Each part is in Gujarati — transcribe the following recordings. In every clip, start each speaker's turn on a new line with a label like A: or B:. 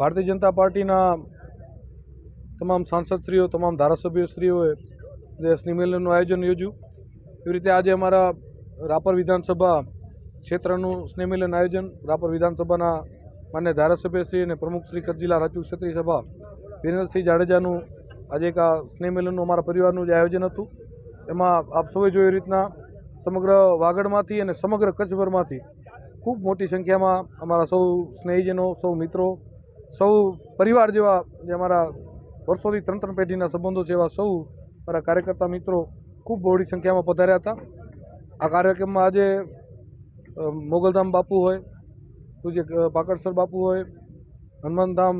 A: ભારતીય જનતા પાર્ટીના તમામ સાંસદશ્રીઓ, તમામ ધારાસભ્યશ્રીઓએ જે સ્નેહમિલનનું આયોજન યોજ્યું. એવી રીતે આજે અમારા રાપર વિધાનસભા ક્ષેત્રનું સ્નેહમિલન આયોજન, રાપર વિધાનસભાના માન્ય ધારાસભ્યશ્રી અને પ્રમુખ શ્રી કચ્છ જિલ્લા રાજ્ય ક્ષેત્રીય સભા વિરેન્દ્રસિંહ જાડેજાનું આજે એક આ સ્નેહમિલનનું અમારા પરિવારનું જે આયોજન હતું. એમાં આપ સૌએ જોઈ રીતના સમગ્ર વાગડમાંથી અને સમગ્ર કચ્છભરમાંથી ખૂબ મોટી સંખ્યામાં અમારા સૌ સ્નેહીજનો, સૌ મિત્રો સૌ પરિવાર જેવા જે અમારા વર્ષોથી ત્રણ ત્રણ પેઢીના સંબંધો છે એવા સૌ મારા કાર્યકર્તા મિત્રો ખૂબ બહોળી સંખ્યામાં પધાર્યા હતા. આ કાર્યક્રમમાં આજે મોગલધામ બાપુ હોય, પૂજ્ય પાકડસર બાપુ હોય, હનુમાનધામ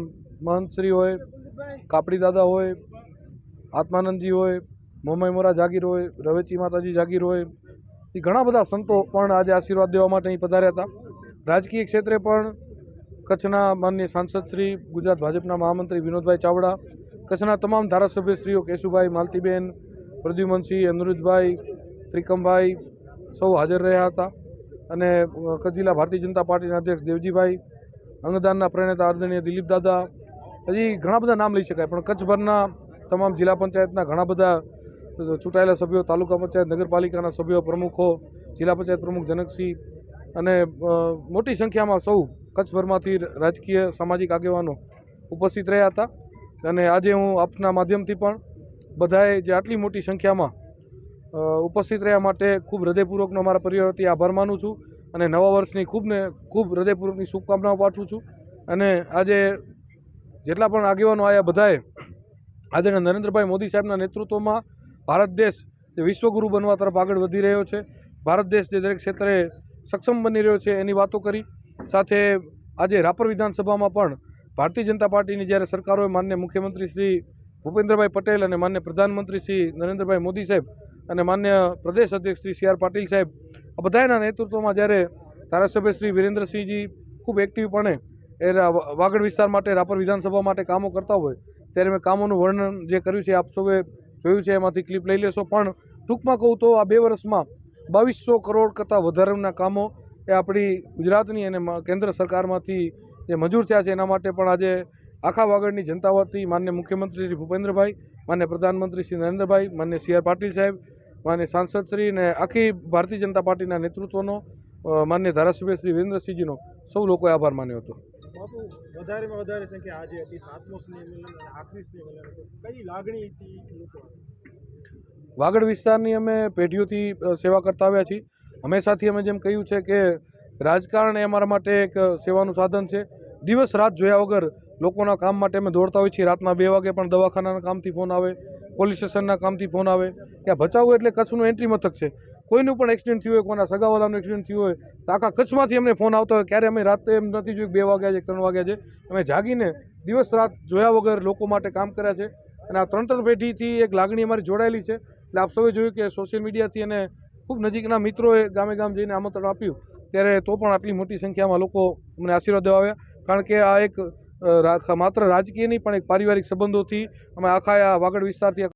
A: મહંતશ્રી હોય, કાપડી દાદા હોય, આત્માનંદજી હોય મોમાઈ મોરા જાગીર હોય, રવેચી માતાજી જાગીર હોય, એ ઘણા બધા સંતો પણ આજે આશીર્વાદ દેવા માટે અહીં પધાર્યા હતા. રાજકીય ક્ષેત્રે પણ કચ્છના માન્ય સાંસદ શ્રી, ગુજરાત ભાજપના મહામંત્રી વિનોદભાઈ ચાવડા, કચ્છના તમામ ધારાસભ્યશ્રીઓ કેશુભાઈ માલતીબેન, પ્રદ્યુમનસિંહ અનુરુદ્ધભાઈ ત્રિકમભાઈ સૌ હાજર રહ્યા હતા અને કચ્છ જિલ્લા ભારતીય જનતા પાર્ટીના અધ્યક્ષ દેવજીભાઈ, અંગદાનના પ્રણેતા આદરણીય દિલીપ દાદા હજી ઘણા બધા નામ લઈ શકાય, પણ કચ્છભરના તમામ જિલ્લા પંચાયતના ઘણા બધા ચૂંટાયેલા સભ્યો, તાલુકા પંચાયત, નગરપાલિકાના સભ્યો, પ્રમુખો, જિલ્લા પંચાયત પ્રમુખ જનકસિંહ અને મોટી સંખ્યામાં સૌ કચ્છભરમાંથી રાજકીય સામાજિક આગેવાનો ઉપસ્થિત રહ્યા હતા. અને આજે હું આપના માધ્યમથી પણ બધાએ જે આટલી મોટી સંખ્યામાં ઉપસ્થિત રહ્યા માટે ખૂબ હૃદયપૂર્વકનો મારા પરિવારથી આભાર માનું છું અને નવા વર્ષની ખૂબ ને ખૂબ હૃદયપૂર્વકની શુભકામનાઓ પાઠવું છું. અને આજે જેટલા પણ આગેવાનો આવ્યા બધાએ આદરણીય નરેન્દ્રભાઈ મોદી સાહેબના નેતૃત્વમાં ભારત દેશ જે વિશ્વગુરુ બનવા તરફ આગળ વધી રહ્યો છે. ભારત દેશ જે દરેક ક્ષેત્રે સક્ષમ બની રહ્યો છે એની વાતો કરી. સાથે આજે રાપર વિધાનસભામાં પણ ભારતીય જનતા પાર્ટીની જ્યારે સરકારોએ માન્ય મુખ્યમંત્રી શ્રી ભૂપેન્દ્રભાઈ પટેલ અને માન્ય પ્રધાનમંત્રી શ્રી નરેન્દ્રભાઈ મોદી સાહેબ અને માન્ય પ્રદેશ અધ્યક્ષ શ્રી સી આર પાટીલ સાહેબ આ બધાના નેતૃત્વમાં જ્યારે ધારાસભ્ય શ્રી વિરેન્દ્રસિંહજી ખૂબ એક્ટિવપણે એ વાગડ વિસ્તાર માટે, રાપર વિધાનસભા માટે કામો કરતા હોય, ત્યારે મેં કામોનું વર્ણન જે કર્યું છે આપ સૌએ જોયું છે, એમાંથી ક્લિપ લઈ લેશો. પણ ટૂંકમાં કહું તો આ બે વર્ષમાં બાવીસો કરોડ કરતાં વધારાના કામો એ આપણી ગુજરાતની અને કેન્દ્ર સરકારમાંથી જે મંજૂર થયા છે એના માટે પણ આજે આખા વાગડની જનતા વતી માન્ય મુખ્યમંત્રી શ્રી ભૂપેન્દ્રભાઈ માન્ય પ્રધાનમંત્રી શ્રી નરેન્દ્રભાઈ માન્ય સી આર પાટીલ સાહેબ માન્ય સાંસદશ્રી અને આખી ભારતીય જનતા પાર્ટીના નેતૃત્વનો માન્ય ધારાસભ્ય શ્રી વિરેન્દ્રસિંહજીનો સૌ લોકોએ આભાર માન્યો હતો.
B: વધારેમાં વધારે સંખ્યા આજે હતી. સાતમો આખરી કઈ લાગણી હતી
A: વાગડ વિસ્તારની અમે પેઢીઓથી સેવા કરતા આવ્યા છીએ. હંમેશાથી અમે જેમ કહ્યું છે કે રાજકારણ એ અમારા માટે એક સેવાનું સાધન છે. દિવસ રાત જોયા વગર લોકોના કામ માટે અમે દોડતા હોઈએ છીએ. રાતના બે વાગે પણ દવાખાનાના કામથી ફોન આવે, પોલીસ સ્ટેશનના કામથી ફોન આવે. કે ભચાઉ એટલે કચ્છનું એન્ટ્રી મથક છે. કોઈનું પણ એક્સિડન્ટ થયું હોય, કોઈના સગાવાલાનું એક્સિડન્ટ થયું હોય, તો આખા કચ્છમાંથી અમને ફોન આવતો હોય. ક્યારે અમે રાતે એમ નથી જોયું બે વાગ્યા છે, ત્રણ વાગ્યા છે. અમે જાગીને દિવસ રાત જોયા વગર લોકો માટે કામ કર્યા છે. અને આ ત્રણ ત્રણ પેઢીથી એક લાગણી અમારી જોડાયેલી છે. એટલે આપ સૌએ જોયું કે સોશિયલ મીડિયાથી અને ખૂબ નજીકના મિત્રોએ ગામે ગામ જઈને આમંત્રણ આપ્યું. ત્યારે તો પણ આટલી મોટી સંખ્યામાં લોકો અમને આશીર્વાદ આવ્યા. કારણ કે આ એક માત્ર રાજકીય નહીં પણ એક પારિવારિક સંબંધોથી અમે આખા આ વાગડ વિસ્તારથી